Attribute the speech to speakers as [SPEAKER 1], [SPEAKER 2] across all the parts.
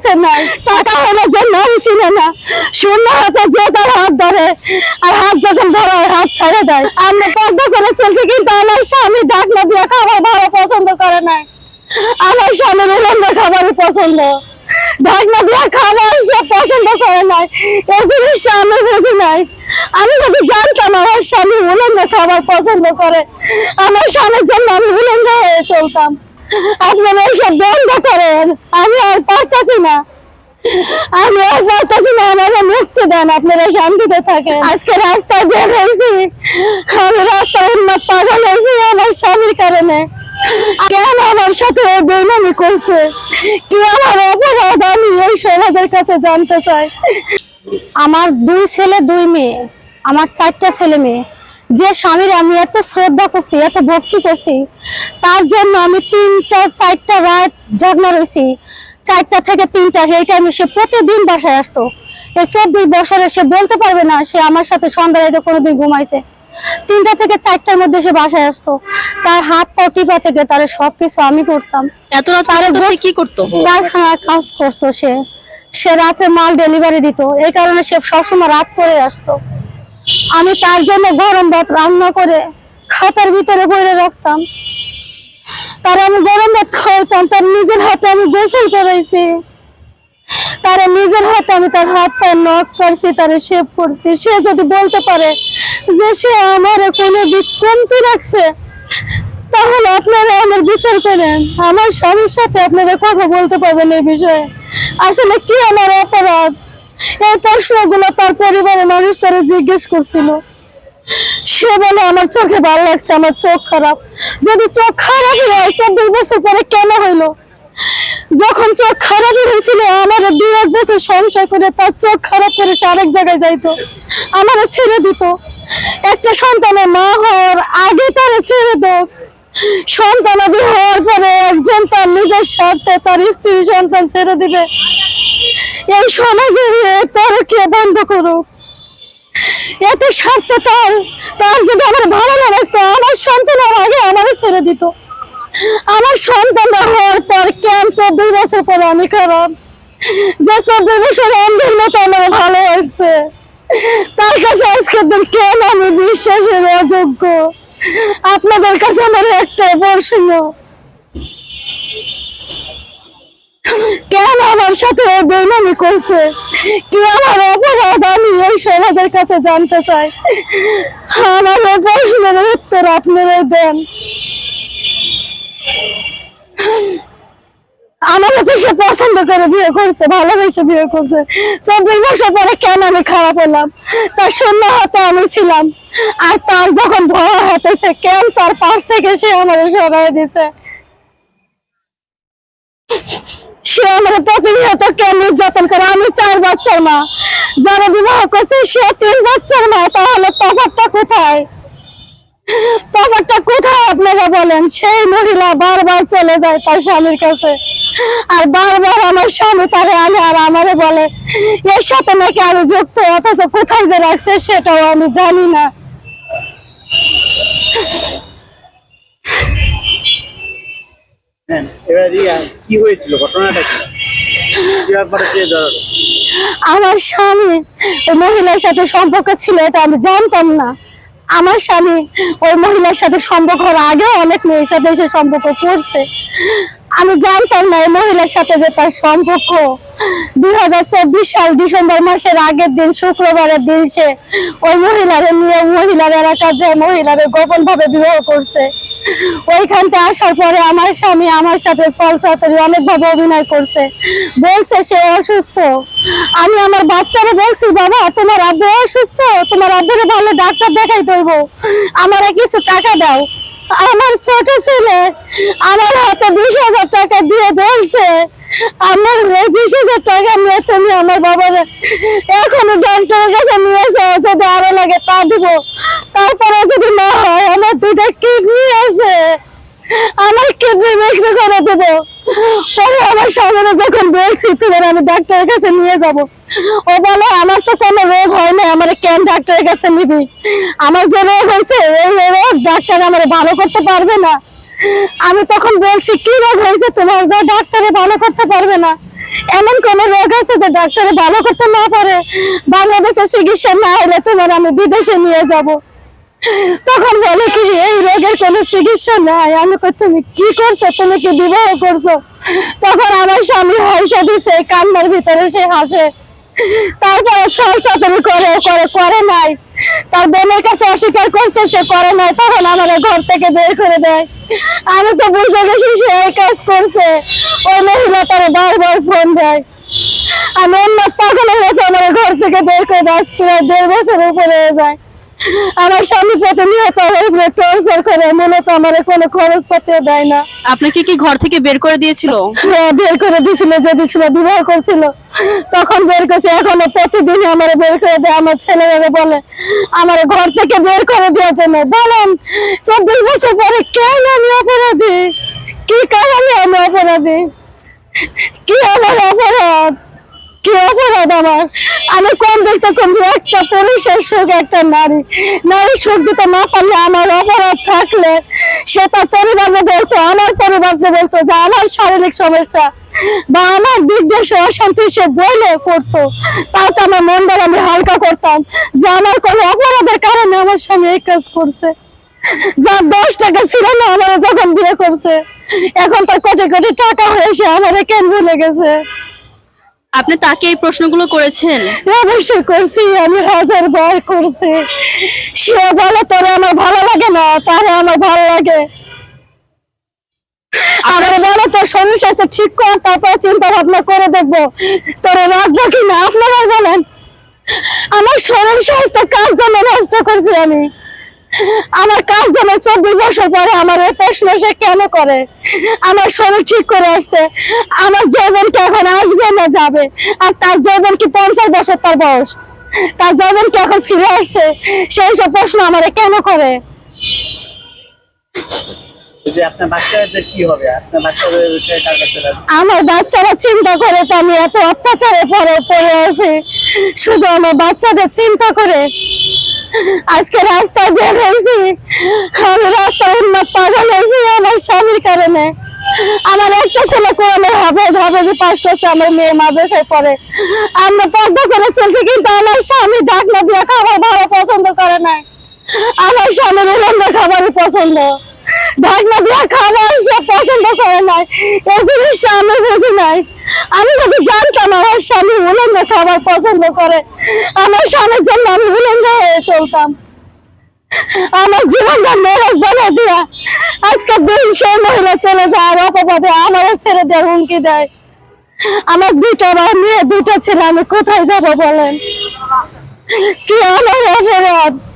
[SPEAKER 1] কাছে নাই, টাকা হলে জন্য আমি চিনে না। শূন্য হাতে যে তার হাত ধরে, আর হাত যখন ধরে হাত ছেড়ে দেয়। আমি পর্দা করে চলছি, কিন্তু আমার স্বামী ডাকনা দিয়ে খাবার ভালো পছন্দ করে না আমার স্বামীর উলম্ব খাবারই পছন্দ। ঢাকনা দিয়ে খাবার সে পছন্দ করে নাই। এই জিনিসটা আমি বুঝি নাই। আমি যদি জানতাম আমার স্বামী উলম্ব খাবার পছন্দ করে, আমার স্বামীর জন্য আমি উলম্ব হয়ে চলতাম। আপনারা এইসব বন্ধ করেন। আমি আর পারতেছি না। আমি আর পারতেছি না, আমাকে মুক্তি দেন, আপনারা শান্তিতে থাকেন। আজকে রাস্তায় বের হয়েছি। আমি রাস্তায় উন্নত পাগল হয়েছি, আমার স্বামীর কারণে। কেন আমার সাথে ও বেইমানি করছে? কি আমার অপরাধ? আমি এই সমাজের কাছে জানতে চাই। আমার দুই ছেলে, দুই মেয়ে। আমার চারটা ছেলে মেয়ে। যে স্বামীর আমি এত শ্রদ্ধা করছি এত ভক্তি করছি তার জন্য আমি তিনটা চারটা রাত জন্ম রয়েছি চারটা থেকে তিনটা এই টাইমে সে প্রতিদিন বাসায় আসতো। এই চব্বিশ বছরে সে বলতে পারবে না সে আমার সাথে সন্ধ্যা রাতে কোনোদিন ঘুমাইছে। তিনটা থেকে চারটার মধ্যে সে বাসায় আসতো। তার হাত পা টিপা থেকে তার সবকিছু আমি করতাম।
[SPEAKER 2] এত রাত কি করতো?
[SPEAKER 1] কারখানা কাজ করতো সে। সে রাতে মাল ডেলিভারি দিত। এই কারণে সে সবসময় রাত করে আসতো। আমি তার জন্য গরম ভাত রান্না করে খাতার ভিতরে ভরে রাখতাম। তার আমি গরম ভাত খাওয়াতাম তার নিজের হাতে আমি গোসল করাইছি। তার নিজের হাতে আমি তার হাত পা নখ করছি তারে শেভ করছি। সে যদি বলতে পারে যে সে আমার কোনো দিক কমতি রাখছে, তাহলে আপনারা আমার বিচার করেন। আমার স্বামীর সাথে আপনারা কথা বলতে পারবেন এই বিষয়ে। আসলে কি আমার অপরাধ? এই প্রশ্নগুলো তার পরিবারের মানুষ তারা জিজ্ঞেস করছিল। সে বলে, আমার চোখে ভালো লাগছে, আমার চোখ খারাপ। যদি চোখ খারাপই হয়, চব্বিশ বছর পরে কেন হইল? যখন চোখ খারাপই হয়েছিল, আমার দুই এক বছর সংসার করে তার চোখ খারাপ করে সে আরেক জায়গায় যাইতো, আমার ছেড়ে দিত। একটা সন্তানের মা হওয়ার আগে তারা ছেড়ে দাও সন্তানাদি হওয়ার পরে একজন তার নিজের স্বার্থে তার স্ত্রী সন্তান ছেড়ে দিবে। এই সমাজে পরকে বন্ধ করুক এত স্বার্থ তার তার যদি আমার ভালো না লাগতো, আমার সন্তানের আগে আমার ছেড়ে দিত। আমার সন্তান হওয়ার পর কেন চব্বিশ বছর পরে আমি খারাপ? যে চব্বিশ বছর অন্ধের মতো আমার ভালো আসছে তার কাছে আজকের দিন কেন আমি বিশ্বাসের অযোগ্য? আপনাদের কাছে আমার একটা প্রশ্ন। কেন আমার সাথে ও বেইমানি করছে? কি আমার অপরাধ আমি এই সমাজের কাছে জানতে চাই। আমার প্রশ্নের উত্তর আপনারা দেন। আমাকে তো সে পছন্দ করে বিয়ে করছে, ভালোবেসে বিয়ে করছে। চব্বিশ বছর পরে কেন আমি খারাপ হলাম? তার শূন্য হাতে আমি ছিলাম। আর তার যখন ভয় হতেছে কেন তার পাশ থেকে সে আমাদের সরাই দিছে। সে আমার প্রতিনিয়ত কেন নির্যাতন করে? আমি চার বাচ্চার মা। যারা বিবাহ করছে, সে তিন বাচ্চার মা। তাহলে তফাৎটা কোথায়? তফাৎটা কোথায় আপনারা বলেন? সেই মহিলা বারবার চলে যায় তার স্বামীর কাছে। আর বারবার আমার স্বামী তারে আনে আর আমারে বলে, এর সাথে নাকি আমি যুক্ত, অথচ কোথায় যে রাখছে সেটাও আমি জানি না।
[SPEAKER 3] হ্যাঁ এবার কি হয়েছিল? ঘটনাটা কি?
[SPEAKER 1] আমার স্বামী মহিলার সাথে সম্পর্ক ছিল, এটা আমি জানতাম না। আমার স্বামী ওই মহিলার সাথে সম্পর্ক হওয়ার আগেও অনেক মেয়ের সাথে সে সম্পর্ক করছে। আমি জানতাম না এই মহিলার সাথে যে তার সম্পর্ক। দুই হাজার চব্বিশ সাল ডিসেম্বর মাসের আগের দিন, শুক্রবারের দিন সে ওই মহিলার নিয়ে মহিলার এলাকা যে মহিলার গোপন ভাবে বিবাহ করছে। ওইখানতে আসার পরে আমার স্বামী আমার সাথে সলসাতরি অনেকভাবে অভিনয় করছে। বলছে সে অসুস্থ। আমি আমার বাচ্চারা বলছি, বাবা, তোমার আব্বু অসুস্থ? তোমার আব্বুরে ভালো ডাক্তার দেখাই দেবো আমারে কিছু টাকা দাও। আমার ছোট ছেলে আমার হাতে বিশ হাজার টাকা দিয়ে বলছে, আমার বিশ হাজার টাকা নিয়ে তুমি আমার বাবার এখনও ডক্টরের কাছে নিয়ে যাও, যদি আরও লাগে তা দিব। তারপরে যদি না হয়, আমার দুটা কিডনি আছে, আমার কিডনি বিক্রি করে দেবো। পরে আমার সামনে যখন বলছি, তোমার আমি ডাক্তারের কাছে নিয়ে যাব। ও বলে, আমার তো কোনো রোগ হয় না আমার কেন ডাক্তারের কাছে নিবি? আমার যে রোগ হয়েছে, এই রোগ ডাক্তার আমার ভালো করতে পারবে না। আমি তখন বলছি, কি রোগ হয়েছে? তোমার যা ডাক্তারে ভালো করতে পারবে না। এমন কোন রোগ আছে যে ডাক্তারে ভালো করতে না পারে? বাংলাদেশে চিকিৎসা না হলে তোমার আমি বিদেশে নিয়ে যাব। তখন বলে কি, এই রোগের কোনো চিকিৎসা নাই। আমি কই, তুমি কি করছ? তুমি কি বিবাহ করছ? তখন আমার স্বামী হাসে দিছে কান্নার ভিতরে সে হাসে। তারপরে সংসার তুমি করে করে করে নাই। তার বোনের কাছে অস্বীকার করছে, সে করে নাই। তখন আমার ঘর থেকে বের করে দেয়। আমি তো বুঝে গেছি, সে এই কাজ করছে। ওই মহিলা তার বারবার ফোন দেয়। আমি অন্য মতো আমার ঘর থেকে বের করে দেয়। প্রায় দেড় বছর উপরে যায়। আমার স্বামী প্রতিনিয়ত আমার টর্চার করে মূলত আমার কোনো খরচ পাতিও দেয় না।
[SPEAKER 2] আপনাকে কি ঘর থেকে বের করে দিয়েছিল?
[SPEAKER 1] হ্যাঁ, বের করে দিছিল যদি ছিল বিবাহ করছিল তখন বের করছে এখনও প্রতিদিন আমার বের করে দেয় আমার ছেলেরা বলে আমার ঘর থেকে বের করে দেওয়ার জন্য। বলেন চব্বিশ বছর পরে কেন আমি অপরাধী? কি কারণে আমি অপরাধী? কি আমার অপরাধ? কি অপরাধ আমার? আমি কম দেখতে কম একটা পুরুষের সুখ একটা নারী। নারী সুখ দিতে না পারলে আমার অপরাধ থাকলে, সে তার পরিবারকে বলতো, আমার পরিবারকে বলতো যে আমার শারীরিক সমস্যা বা আমার সে অশান্তি সে বলে করতো। তাও তো আমার মনটা আমি হালকা করতাম যে আমার কোনো অপরাধের কারণে আমার স্বামী এই কাজ করছে। যার দশ টাকা ছিল না, আমার যখন বিয়ে করছে, এখন তার কোটি কোটি টাকা হয়েছে আমার কেন ভুলে গেছে?
[SPEAKER 2] আপনি তাকে এই প্রশ্নগুলো করেছেন?
[SPEAKER 1] অবশ্যই করছি আমি হাজার বার করছি। সে বলে তোর আমার ভালো লাগে না তারে আমার ভালো লাগে। আমার বলে তোর ঠিক কর তারপর চিন্তা ভাবনা করে দেখব। তোরে রাখব কি না আপনারা বলেন। আমার শরীর স্বাস্থ্য কার জন্য নষ্ট করছি আমি। আমার কাজ জন্য চব্বিশ বছর পরে আমার এই প্রশ্ন সে কেন করে? আমার শরীর ঠিক করে আসছে। আমার যৌবন কি এখন আসবে না যাবে? আর তার যৌবন কি পঞ্চাশ বছর তার বয়স? তার যৌবন কি এখন ফিরে আসছে? সেই সব প্রশ্ন আমার কেন করে? আমার বাচ্চারা চিন্তা করে তো আমি এত অত্যাচারে পরে পড়ে আছি। শুধু আমার বাচ্চাদের চিন্তা করে। আজকে রাস্তা বের হয়েছি। আমি রাস্তা উন্নত পাগল হয়েছি আমার স্বামীর কারণে। আমার একটা ছেলে কোরআনে হাফেজ যে পাশ করছে, আমার মেয়ে মাদ্রাসায় পড়ে। আমরা পর্দা করে চলছি, কিন্তু আমার স্বামী ডাকনা দিয়ে খাবার ভালো পছন্দ করে না। আমার স্বামীর উলম্ব খাবারই পছন্দ। ঢাকনা দিয়ে খাবার সে পছন্দ করে নাই এই জিনিসটা আমি বুঝি নাই। আমি যদি জানতাম আমার স্বামী উলঙ্গ খাবার পছন্দ করে, আমার স্বামীর জন্য আমি উলঙ্গ হয়ে চলতাম। আমার জীবনটা নরক বলে দিয়া আজকে দিন সেই মহিলা চলে যায় আর অপবাদে আমার ছেড়ে দেয় হুমকি দেয়। আমার দুটো বার মেয়ে দুটো ছেলে, আমি কোথায় যাব বলেন? কি আমার অপরাধ
[SPEAKER 3] আপনি আইনি সহযোগিতা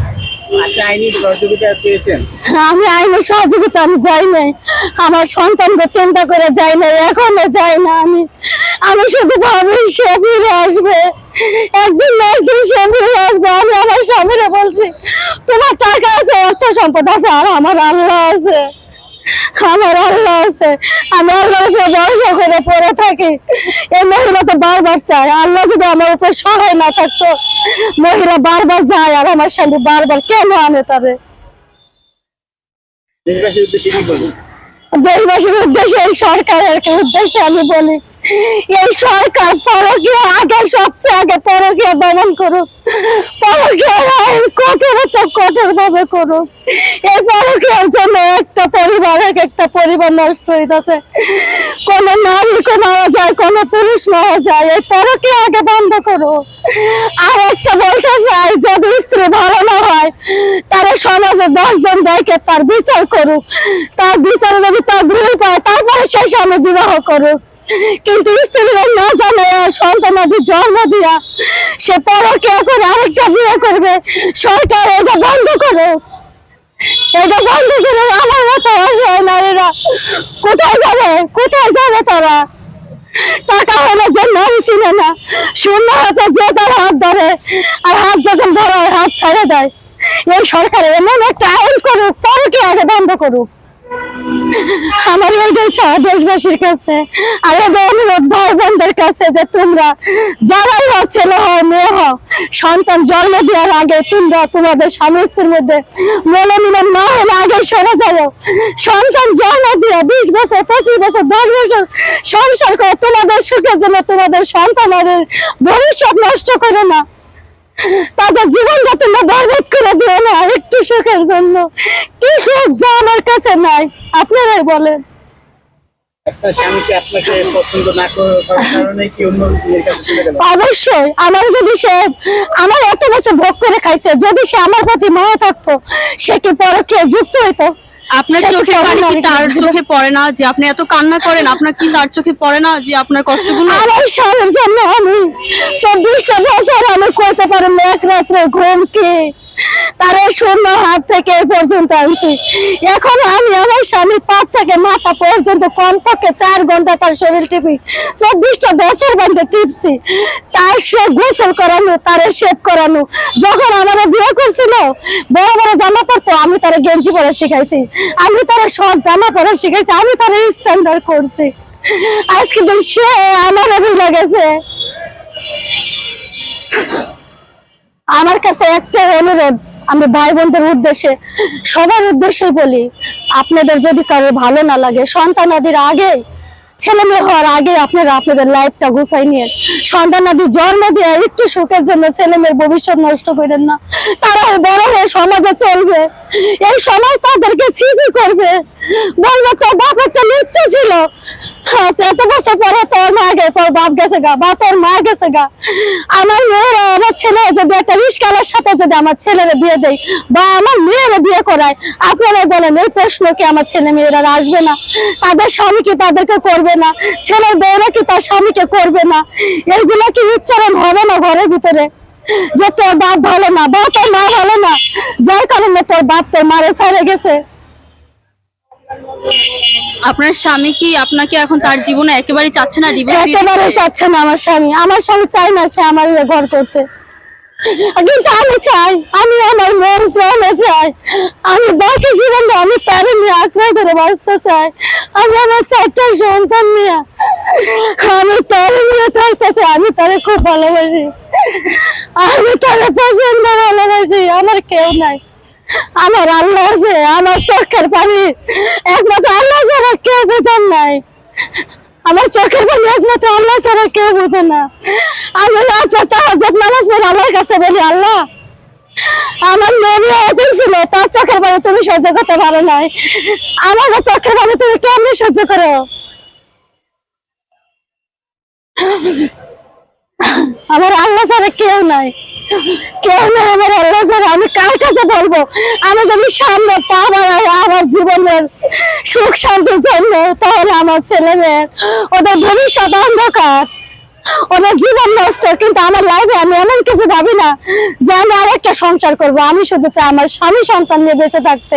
[SPEAKER 3] চেয়েছেন
[SPEAKER 1] আমি আইনি সহযোগিতা, আমি যাই নাই। আমার সন্তানকে চিন্তা করে যাই নাই, এখনও যাই না আমি। আমি শুধু ভাবি সে ফিরে আসবে। একদিন একদিন সে ফিরে আসবে, আমি আমার স্বামীরা বলছি, তোমার টাকা আছে, অর্থ সম্পদ আছে, আর আমার আল্লাহ আছে। আমার আল্লাহ আছে। আমি আল্লাহর উপরে ভরসা করে পড়ে থাকি। এই মহিলা তো বারবার চায়। আল্লাহ যদি আমার উপর সহায় না থাকতো মহিলা বারবার যায় আর আমার স্বামী বারবার কেন আনে
[SPEAKER 3] বলবেন?
[SPEAKER 1] দেশবাসীর উদ্দেশ্যে সরকারের উদ্দেশ্যে আমি বলি এই সরকার পরকীয় আগে, সবচেয়ে আগে পরকীয় দমন করুক। পরকীয় আইন কঠোর ভাবে করুক। এই পরকীয়ার জন্য একটা পরিবার, এক একটা পরিবার নষ্ট হইতেছে। কোন নারী মারা যায়, কোন পুরুষ মারা যায়, এই পরকীয় আগে বন্ধ করুক। আর একটা বলতে চাই, যদি স্ত্রী ভালো না হয়, তারা সমাজে দশ জন দেখে তার বিচার করুক। তার বিচারে যদি তার গৃহ পায়, তারপরে সেই স্বামী বিবাহ করুক। কিন্তু স্ত্রীরা না জানে আর সন্তানাদি জন্ম দিয়া সে পরকে এখন আরেকটা বিয়ে করবে। সরকার এটা বন্ধ করুক এটা বন্ধ করে, আমার মতো অসহায় নারীরা। কোথায় যাবে? কোথায় যাবে তারা? টাকা হলে যে নারী চিনে না, শূন্য হাতে যে তার হাত ধরে, আর হাত যখন ধরে, হাত ছেড়ে দেয়। এই সরকার এমন একটা আইন করুক, পরকে আগে বন্ধ করুক। আমার দেশবাসীর কাছে কাছে যে তোমরা যারাই ছেলে হও মেয়ে হও সন্তান জন্ম দেওয়ার আগে তোমরা তোমাদের স্বামী স্ত্রীর মধ্যে মনোমিলন না হলে আগে সরে যাও। সন্তান জন্ম দিয়ে বিশ বছর, পঁচিশ বছর, দশ বছর সংসার করে তোমাদের সুখের জন্য তোমাদের সন্তানের ভবিষ্যৎ নষ্ট করে না। তাদের জীবনটা তোমরা বরবাদ করে দিও না একটু সুখের জন্য। কি সুখ যা আমার কাছে নাই আপনারাই বলেন। অবশ্যই আমার যদি সে আমার এত বছর ভোগ করে খাইছে যদি সে আমার প্রতি মায়া থাকতো সে কি পরকে যুক্ত হইতো?
[SPEAKER 2] আপনার
[SPEAKER 1] চোখে
[SPEAKER 2] পানি কি তার চোখে পড়ে না যে আপনি এত কান্না করেন? আপনার কি তার চোখে পড়ে না যে আপনার কষ্টগুলো?
[SPEAKER 1] আমার স্বামীর জন্য আমি চব্বিশটা বছর আমি করতে পারি এক রাত্রে ঘুম কি? তার শূন্য হাত থেকে পর্যন্ত আনছি। এখন আমি আমার স্বামী পাত থেকে মাথা পর্যন্ত কমপক্ষে চার ঘণ্টা তার শরীর টিপি, চব্বিশটা বছর বান্ধে টিপছি। তার সে গোসল করানো, তার শেভ করানো, যখন আমার বিয়ে করছিল, বড় বড় জামা পরতো, আমি তার গেঞ্জি পরা শিখাইছি। আমি তার সব জামা পরে শিখাইছি, আমি তার স্ট্যান্ডার্ড করছি। আজকে সে আমার ভুলে গেছে। আমার কাছে একটা অনুরোধ আমি ভাই বোনদের উদ্দেশ্যে, সবার উদ্দেশ্যে বলি, আপনাদের যদি কারও ভালো না লাগে, সন্তানাদির আগে ছেলে মেয়ে হওয়ার আগে আপনারা আপনাদের লাইফটা গুছাই নিয়ে সন্তানাদি জন্ম দিয়ে একটু সুখের জন্য ছেলে মেয়ের ভবিষ্যৎ নষ্ট করেন না। তারা বড় হয়ে সমাজে চলবে। এই সমাজ তাদেরকে সিজি করবে বলবে তোর বাপ একটা নিচ্ছে ছিল হ্যাঁ, তো এত বছর পরে তোর মা গে তোর বাপ গেছে গা, বা তোর মা গেছে গা। আমার মেয়েরা আমার ছেলে যদি একটা রিস্কালার সাথে যদি আমার ছেলের বিয়ে দেয়, বা আমার মেয়ের বিয়ে করায়, আপনারা বলেন, এই প্রশ্ন কি আমার ছেলে মেয়েরা আসবে না? তাদের স্বামী কি তাদেরকে করবে না? ছেলের বউরা কি তার স্বামীকে করবে না? এইগুলো কি উচ্চারণ হবে না ঘরের ভিতরে? যে তোর বাপ ভালো না, বা তোর মা ভালো না, যার কারণে তোর বাপ তোর মারে ছেড়ে গেছে।
[SPEAKER 2] আপনার স্বামী কি আপনাকে এখন তার জীবনে একেবারে চাচ্ছে না ডিভোর্স
[SPEAKER 1] একেবারে চাচ্ছে না আমার স্বামী। আমার স্বামী চাই না সে আমার ঘর করতে। কিন্তু আমি চাই। আমি আমার মন প্রাণে চাই। আমি বাকি জীবনটা আমি তার নিয়ে আঁকড়ে ধরে বাঁচতে চাই। আমি আমার চারটা সন্তান নিয়ে আমি তার নিয়ে থাকতে চাই। আমি তারে খুব ভালোবাসি। আমি তারে পছন্দ ভালোবাসি। আমার কেউ নাই। আমার আল্লাহ আছে, আমার চোখের পানি একমাত্র আল্লাহ ছাড়া কেউ বোঝার নাই। আমার চোখের পানি একমাত্র আল্লাহ ছাড়া কেউ বোঝে না। আমি রাত্রে তাহাজ্জুদ নামাজ কাছে বলি, আল্লাহ, আমার নবী অতীত ছিল, তার চোখের পানি তুমি সহ্য করতে পারো নাই। আমার চোখের পানি তুমি কেমনি সহ্য করো? আমার আল্লাহ ছাড়া কেউ নাই। কেউ নাই আমার আল্লাহ ছাড়া আমি কার কাছে বলব? আমি যদি সামনে পা বাড়াই, আমার জীবনের সুখ শান্তির জন্য, তাহলে আমার ছেলে মেয়ের, ওদের ভবিষ্যৎ অন্ধকার, ওদের জীবন নষ্ট, কিন্তু আমার লাইফে আমি এমন কিছু ভাবি না যে আমি আর একটা সংসার করব। আমি শুধু চাই আমার স্বামী সন্তান নিয়ে বেঁচে থাকতে।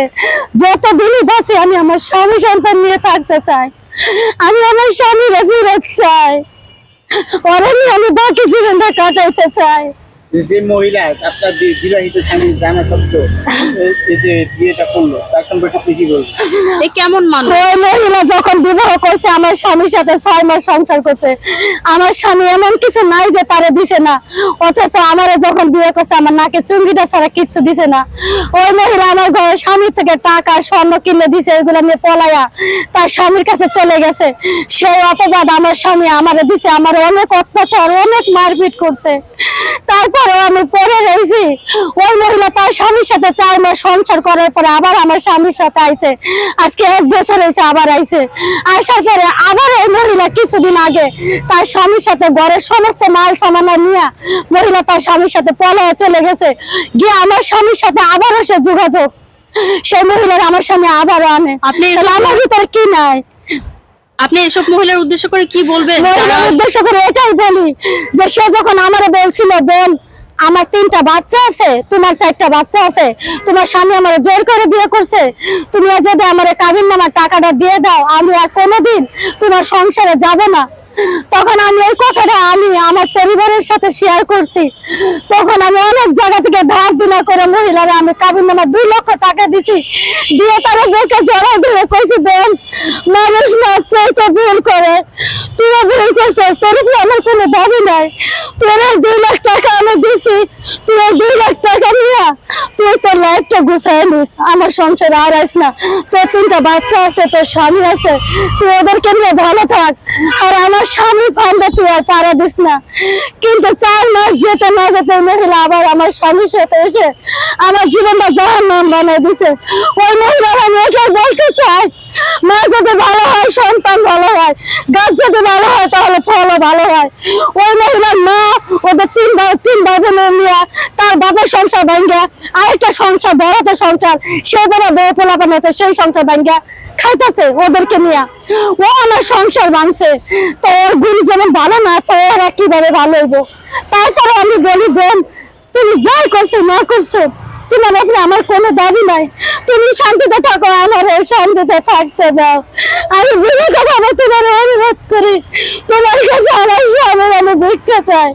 [SPEAKER 1] যত দিনই বাঁচি, আমি আমার স্বামী সন্তান নিয়ে থাকতে চাই। আমি আমার স্বামীর ফিরত চাই। ওরা আমি বাকি জীবনটা কাটাইতে চাই।
[SPEAKER 3] যে যে মহিলা আপনার বিবাহিত স্বামী জানা সত্ত্বেও এই- এই যে বিয়েটা করল তার সম্পর্কে আপনি কি বলবেন?
[SPEAKER 2] এ কেমন মানুষ?
[SPEAKER 1] ওই মহিলা যখন বিবাহ করছে আমার স্বামীর সাথে ছয় মাস সংসার করছে। আমার স্বামী এমন কিছু নাই যে তারে দিছে না। অথচ আমারে যখন বিয়ে করছে আমার নাকে চুঙ্গিটা ছাড়া কিচ্ছু দিছে না। ওই মহিলা আমার ঘরে স্বামীর থেকে টাকা স্বর্ণ কিনে দিছে এগুলো নিয়ে পলায়া তার স্বামীর কাছে চলে গেছে। সেই অপবাদ আমার স্বামী আমারে দিছে আমার অনেক অত্যাচার অনেক মারপিট করছে। তারপরে আমি পরে রয়েছি। ওই মহিলা তার স্বামীর সাথে চার মাস সংসার করার পরে আবার আমার স্বামীর সাথে আইছে। আজকে এক বছর হয়েছে আবার আইছে। আসার পরে আবার ওই মহিলা কিছুদিন আগে তার স্বামীর সাথে ঘরের সমস্ত মাল সামানা নিয়ে মহিলা তার স্বামীর সাথে পলায় চলে গেছে। গিয়ে আমার স্বামীর সাথে আবারও সে যোগাযোগ। সেই মহিলার আমার স্বামী আবারও আনে। আমার ভিতরে কি নাই?
[SPEAKER 2] আপনি এসব মহিলার উদ্দেশ্য করে কি বলবেন?
[SPEAKER 1] মহিলার উদ্দেশ্য করে এটাই বলি যে সে যখন আমারে বলছিল বোন আমার তিনটা বাচ্চা আছে, তোমার চারটা বাচ্চা আছে, তোমার স্বামী আমার জোর করে বিয়ে করছে। তুমি যদি আমার কাবিন নামার টাকাটা দিয়ে দাও, আমি আর কোনোদিন তোমার সংসারে যাব না। তখন আমি ওই কথাটা আমি, আমার পরিবারের সাথে শেয়ার করছি। তখন আমি অনেক জায়গা থেকে ধার দিনা করে মহিলারা আমি কাবিন নামা দুই লক্ষ টাকা দিছি। দিয়ে তারা বুকে জড়াই ধরে কইছি, দেন, মানুষ মাত্রই তো ভুল করে। তুইও ভুল করছিস, তোর উপরে আমার কোনো দাবি নাই। তোর দুই লাখ টাকা আমি দিছি, তুই দুই লাখ টাকা নিয়ে, তুই তোর লাইফটা গুছাই নিস। আমার সংসার আর আইস না। তোর তিনটা বাচ্চা আছে, তোর স্বামী আছে। তুই ওদেরকে নিয়ে ভালো থাক। আর আমার স্বামী তুই আর দিস না। কিন্তু চার মাস যেতে না যেতে মহিলা আবার আমার স্বামীর সাথে এসে আমার জীবনটা নাম বানিয়ে দিছে। ওই মহিলার আমি বলতে চাই, মা যদি ভালো হয়, সন্তান ভালো হয়, গাছ যদি ভালো হয়, তাহলে ফলও ভালো হয়। ওই মহিলার মা ওদের তিন তিন ভাই বোনের নিয়ে তার বাবার সংসার ভাঙ্গা, আরেকটা সংসার বড়তে সংসার, সে বড় বউ পোলা বানাতে সেই সংসার ভাঙ্গা। খাইতেছে ওদেরকে নিয়ে। ও আমার সংসার ভাঙছে। তো ওর গুণ যেমন ভালো না তো ওরা কীভাবে ভালো হইব। তারপরে আমি বলি, বোন, তুমি যাই করছ, না করছ তোমার আপনি আমার কোনো দাবি নাই। তুমি শান্তিতে থাকো, আমার শান্তিতে থাকতে দাও। আমি বিবেক ভাবে তোমার অনুরোধ করি। তোমার কাছে আমার স্বামীর আমি ভিক্ষা চাই।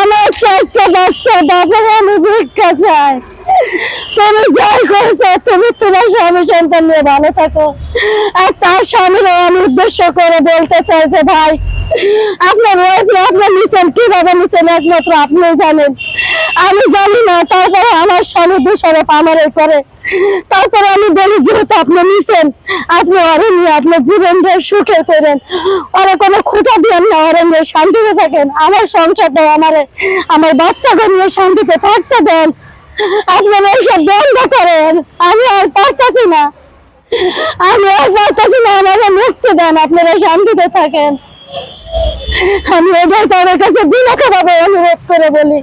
[SPEAKER 1] আমার চারটা বাচ্চা বাবার আমি ভিক্ষা চাই। তুমি যাই করছ, তুমি তোমার স্বামী সন্তান নিয়ে ভালো থাকো। আর তার স্বামীর আমি উদ্দেশ্য করে বলতে চাইছে ভাই, আপনার আপনার নিচেন কীভাবে নিচেন একমাত্র আপনি জানেন। আমি জানি আমার স্বামী দোষারোপ আমারই করে। তারপরে আমি বলি, যেহেতু আপনি নিছেন, আপনি ওরে নিয়ে আপনার জীবনটা সুখে করেন। ওরে কোনো খুঁটা দিয়েন না ওরে নিয়ে শান্তিতে থাকেন। আমার সংসারটা আমারে, আমার বাচ্চাকে নিয়ে শান্তিতে থাকতে দেন। আপনারা এইসব বন্ধ করেন। আমি আর পারতেছি না। আমি আর পারতেছি না, আমাকে মুক্তি দেন, আপনারা শান্তিতে থাকেন। আমি এটাই তাদের কাছে বিনাকে ভাবে অনুরোধ করে বলি।